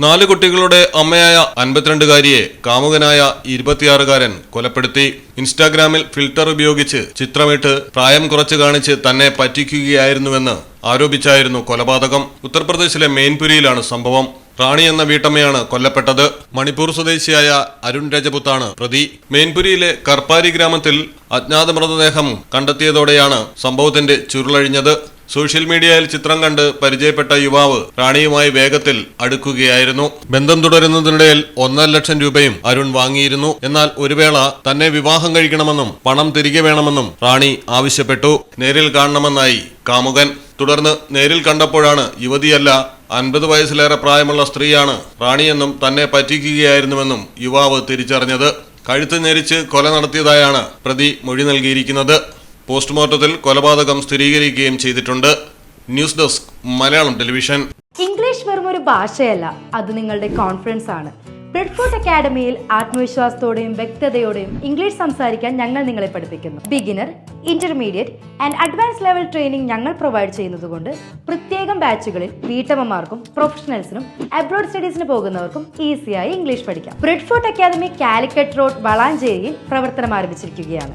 നാല് കുട്ടികളുടെ അമ്മയായ അൻപത്തിരണ്ടുകാരിയെ കാമുകനായ ഇരുപത്തിയാറുകാരൻ കൊലപ്പെടുത്തി. ഇൻസ്റ്റാഗ്രാമിൽ ഫിൽട്ടർ ഉപയോഗിച്ച് ചിത്രമിട്ട് പ്രായം കുറച്ച് കാണിച്ച് തന്നെ പറ്റിക്കുകയായിരുന്നുവെന്ന് ആരോപിച്ചായിരുന്നു കൊലപാതകം. ഉത്തർപ്രദേശിലെ മെയിൻപുരിയിലാണ് സംഭവം. റാണി എന്ന വീട്ടമ്മയാണ് കൊല്ലപ്പെട്ടത്. മണിപ്പൂർ സ്വദേശിയായ അരുൺ രജപുത്താണ് പ്രതി. മെയിൻപുരിയിലെ കർപ്പാരി ഗ്രാമത്തിൽ അജ്ഞാത മൃതദേഹം കണ്ടെത്തിയതോടെയാണ് സംഭവത്തിന്റെ ചുരുളഴിഞ്ഞത്. സോഷ്യൽ മീഡിയയിൽ ചിത്രം കണ്ട് പരിചയപ്പെട്ട യുവാവ് റാണിയുമായി വേഗത്തിൽ അടുക്കുകയായിരുന്നു. ബന്ധം തുടരുന്നതിനിടയിൽ ഒന്നര ലക്ഷം രൂപയും അരുൺ വാങ്ങിയിരുന്നു. എന്നാൽ ഒരു വേള തന്നെ വിവാഹം കഴിക്കണമെന്നും പണം തിരികെ വേണമെന്നും റാണി ആവശ്യപ്പെട്ടു. നേരിൽ കാണണമെന്നായി കാമുകൻ. തുടർന്ന് നേരിൽ കണ്ടപ്പോഴാണ് യുവതിയല്ല അൻപത് വയസ്സിലേറെ പ്രായമുള്ള സ്ത്രീയാണ് റാണിയെന്നും തന്നെ പറ്റിക്കുകയായിരുന്നുവെന്നും യുവാവ് തിരിച്ചറിഞ്ഞത്. കഴുത്ത് ഞെരിച്ച് കൊല നടത്തിയതായാണ് പ്രതി മൊഴി നൽകിയിരിക്കുന്നത്. പോസ്റ്റ്മോർട്ടത്തിൽ കൊലപാതകം സ്ഥിരീകരിക്കുകയും ചെയ്തിട്ടുണ്ട്. News desk Malayalam television. English വെറും ഒരു ഭാഷയല്ല അത് നിങ്ങളുടെ കോൺഫിഡൻസ് ആണ്. ബ്രെഡ്ഫോർട്ട് അക്കാഡമിയിൽ ആത്മവിശ്വാസത്തോടെയും വ്യക്തതയോടെയും ഇംഗ്ലീഷ് സംസാരിക്കാൻ ഞങ്ങൾ നിങ്ങളെ പഠിപ്പിക്കുന്നു. Beginner intermediate and advance level training ഞങ്ങൾ പ്രൊവൈഡ് ചെയ്യുന്നതുകൊണ്ട് പ്രത്യേകം ബാച്ചുകളിൽ വീട്ടമ്മമാർക്കും പ്രൊഫഷണൽസിനും അബ്രോഡ് സ്റ്റഡീസിന് പോകുന്നവർക്കും ഈസിയായി ഇംഗ്ലീഷ് പഠിക്കാം. ബ്രെഡ്ഫോർട്ട് അക്കാദമി കാലിക്കറ്റ് റോഡ് വളാഞ്ചേരിയിൽ പ്രവർത്തനം ആരംഭിച്ചിരിക്കുകയാണ്.